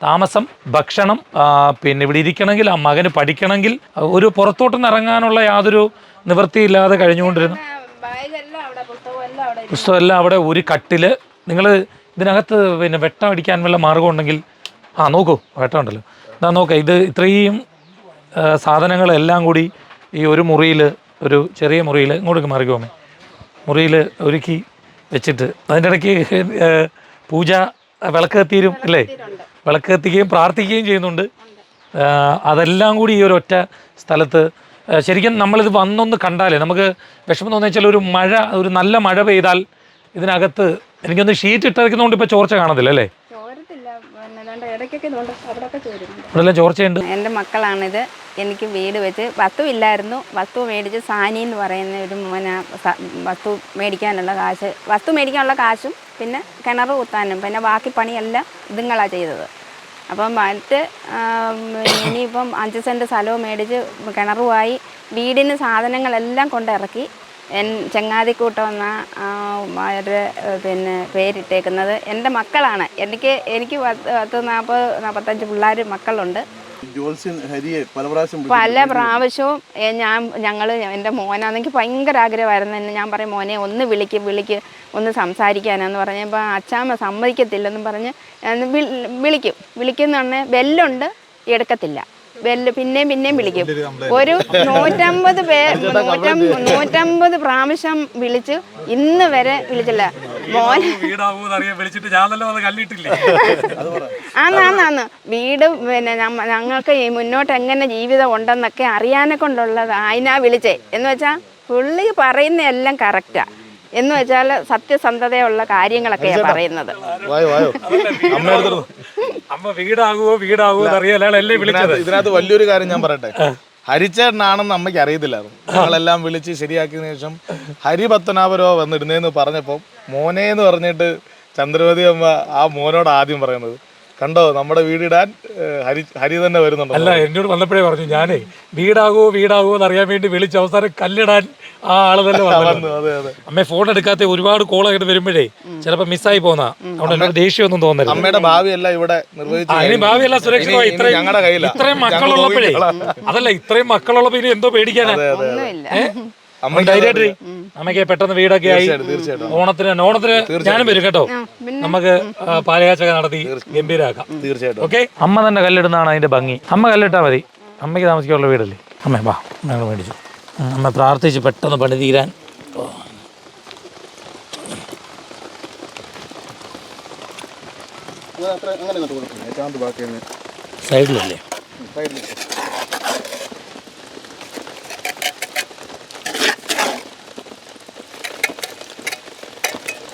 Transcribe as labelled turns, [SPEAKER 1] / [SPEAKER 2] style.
[SPEAKER 1] താമസം ഭക്ഷണം പിന്നെ ഇവിടെ ഇരിക്കണമെങ്കിൽ ആ മകന് പഠിക്കണമെങ്കിൽ ഒരു പുറത്തോട്ടൊന്നും ഇറങ്ങാനുള്ള യാതൊരു നിവൃത്തിയില്ലാതെ കഴിഞ്ഞുകൊണ്ടിരുന്നു. പുസ്തകമെല്ലാം അവിടെ ഒരു കട്ടിൽ. നിങ്ങൾ ഇതിനകത്ത് പിന്നെ വെട്ടം അടിക്കാൻ വല്ല മാർഗം ഉണ്ടെങ്കിൽ ആ നോക്കൂ വെട്ടം ഉണ്ടല്ലോ എന്നാ നോക്കാം ഇത് ഇത്രയും സാധനങ്ങളെല്ലാം കൂടി ഈ ഒരു മുറിയിൽ ഒരു ചെറിയ മുറിയിൽ ഇങ്ങോട്ടേക്ക് മാറിക്കോമേ മുറിയിൽ ഒരുക്കി വെച്ചിട്ട് അതിന്റെ ഇടയ്ക്ക് പൂജ വിളക്ക് തീരും അല്ലേ? വിളക്ക് കത്തിക്കുകയും പ്രാർത്ഥിക്കുകയും ചെയ്യുന്നുണ്ട്. അതെല്ലാം കൂടി ഈ ഒരു ഒറ്റ സ്ഥലത്ത് ശരിക്കും നമ്മളിത് വന്നൊന്ന് കണ്ടാലേ നമുക്ക് വിഷമം തോന്നിയാൽ വെച്ചാൽ ഒരു മഴ ഒരു നല്ല മഴ പെയ്താൽ ഇതിനകത്ത് എനിക്കൊന്ന് ഷീറ്റ് ഇട്ടിരിക്കുന്നതുകൊണ്ട് ഇപ്പോൾ ചോർച്ച കാണത്തില്ല അല്ലേ? ചോർച്ചയുണ്ട്.
[SPEAKER 2] എന്റെ മക്കളാണിത്. എനിക്ക് വീട് വെച്ച് വസ്തു ഇല്ലായിരുന്നു. വസ്തു മേടിച്ച് സാനി എന്ന് പറയുന്ന ഒരു മോന വസ്തു മേടിക്കാനുള്ള കാശ് വസ്തു മേടിക്കാനുള്ള കാശും പിന്നെ കിണർ കുത്താനും പിന്നെ ബാക്കി പണിയെല്ലാം ഇതുങ്ങളാണ് ചെയ്തത്. അപ്പം മറ്റ് ഇനിയിപ്പം അഞ്ച് സെന്റ് സ്ഥലവും മേടിച്ച് കിണറുമായി വീടിന് സാധനങ്ങളെല്ലാം കൊണ്ടിറക്കി എൻ ചങ്ങാതിക്കൂട്ടം എന്ന അവരുടെ പിന്നെ പേരിട്ടേക്കുന്നത് എന്റെ മക്കളാണ്. എനിക്ക് എനിക്ക് പത്ത് പത്ത് നാൽപ്പത് നാൽപ്പത്തഞ്ച് പിള്ളേർ മക്കളുണ്ട്.
[SPEAKER 3] പല
[SPEAKER 2] പ്രാവശ്യവും ഞാൻ ഞങ്ങൾ എന്റെ മോനാണെങ്കിൽ ഭയങ്കര ആഗ്രഹമായിരുന്നു. എന്നെ ഞാൻ പറയും മോനെ ഒന്ന് വിളിക്ക് വിളിക്ക് ഒന്ന് സംസാരിക്കാനെന്ന് പറഞ്ഞപ്പോൾ അച്ചാമ്മ സമ്മതിക്കത്തില്ലെന്ന് പറഞ്ഞ് വിളിക്കും. വിളിക്കുന്ന ഉടനെ ബെല്ലുണ്ട് എടുക്കത്തില്ല. ബെല്ല് പിന്നെയും പിന്നെയും വിളിക്കും. ഒരു നൂറ്റമ്പത് പേർ നൂറ്റമ്പത് നൂറ്റമ്പത് പ്രാവശ്യം വിളിച്ച് ഇന്ന് വരെ വിളിച്ചില്ല. മോൻ ആന്നാന്നാന്ന് വീട് പിന്നെ ഞങ്ങൾക്ക് ഈ മുന്നോട്ട് എങ്ങനെ ജീവിതം ഉണ്ടെന്നൊക്കെ അറിയാനെ കൊണ്ടുള്ളത്. അതിനാ വിളിച്ചേ. എന്ന് വെച്ചാ പുള്ളി പറയുന്ന എല്ലാം കറക്റ്റാ എന്ന് വെച്ചാൽ സത്യസന്ധതയുള്ള കാര്യങ്ങളൊക്കെ പറയുന്നത്.
[SPEAKER 3] വായോ വായോ. അമ്മയുടെ
[SPEAKER 1] അമ്മ വീടാകുമോ വീടാകുമോ അറിയാലല്ലേ
[SPEAKER 3] ഇതിനകത്ത് ഇതിനകത്ത് വലിയൊരു കാര്യം ഞാൻ പറയട്ടെ. ഹരിച്ചേട്ടനാണെന്ന് അമ്മയ്ക്ക് അറിയത്തില്ലായിരുന്നു. ഞങ്ങളെല്ലാം വിളിച്ച് ശരിയാക്കിയ ശേഷം ഹരി പത്മനാഭരോ വന്നിടുന്നേന്ന് പറഞ്ഞപ്പോൾ മോനെ എന്ന് പറഞ്ഞിട്ട് ചന്ദ്രവതി അമ്മ ആ മോനോട് ആദ്യം പറയുന്നത്. കണ്ടോ നമ്മുടെ വീടിടാൻ ഹരി ഹരി തന്നെ വരുന്നുണ്ടോ
[SPEAKER 1] അല്ല എന്നോട് വന്നപ്പോഴേ പറഞ്ഞു ഞാനേ വീടാകുമോ വീടാകുമോ എന്ന് അറിയാൻ വേണ്ടി വിളിച്ച അവസാനം കല്ലിടാൻ ആ ആൾ തന്നെ വന്നു
[SPEAKER 3] അതെ അതെ.
[SPEAKER 1] അമ്മ ഫോൺ എടുക്കാത്ത ഒരുപാട് കോൾ കോളായിട്ട് വരുമ്പോഴേ ചിലപ്പോ മിസ്സായി പോന്നാ. അവിടെ ദേഷ്യമൊന്നും തോന്നരുത്.
[SPEAKER 3] അമ്മയുടെ ഭാവിയല്ല ഇവിടെ
[SPEAKER 1] ഇനി ഭാവിയെല്ലാം സുരക്ഷിതമായി ഇത്രയും
[SPEAKER 3] ഞങ്ങളുടെ കയ്യില.
[SPEAKER 1] ഇത്രയും മക്കളുള്ളപ്പോഴേ. അതല്ല ഇത്രയും മക്കളുള്ളപ്പോ ഇനി എന്തോ പേടിക്കാനാ?
[SPEAKER 2] ഒന്നുമില്ല.
[SPEAKER 1] അമ്മ ധൈര്യമായിട്ട് അമ്മയ്ക്ക് പെട്ടെന്ന് വീടൊക്കെ ആയി. ഓണത്തിന് ഓണത്തിന് ഞാനും വരും കേട്ടോ. നമുക്ക് പാലയാച്ചൊക്കെ നടത്തി ഗംഭീരാക്കാം.
[SPEAKER 3] തീർച്ചയായിട്ടും.
[SPEAKER 1] ഓക്കെ? അമ്മ തന്നെ കല്ലിടുന്നതാണ് അതിന്റെ ഭംഗി. അമ്മ കല്ലിട്ടാ മതി. അമ്മയ്ക്ക് താമസിക്കാനുള്ള വീടല്ലേ? അമ്മേ വാ. ഞങ്ങൾ മേടിച്ചു. അമ്മ പ്രാർത്ഥിച്ച് പെട്ടെന്ന് പണി തീരാൻ. സൈഡിലല്ലേ?
[SPEAKER 3] സൈഡിൽ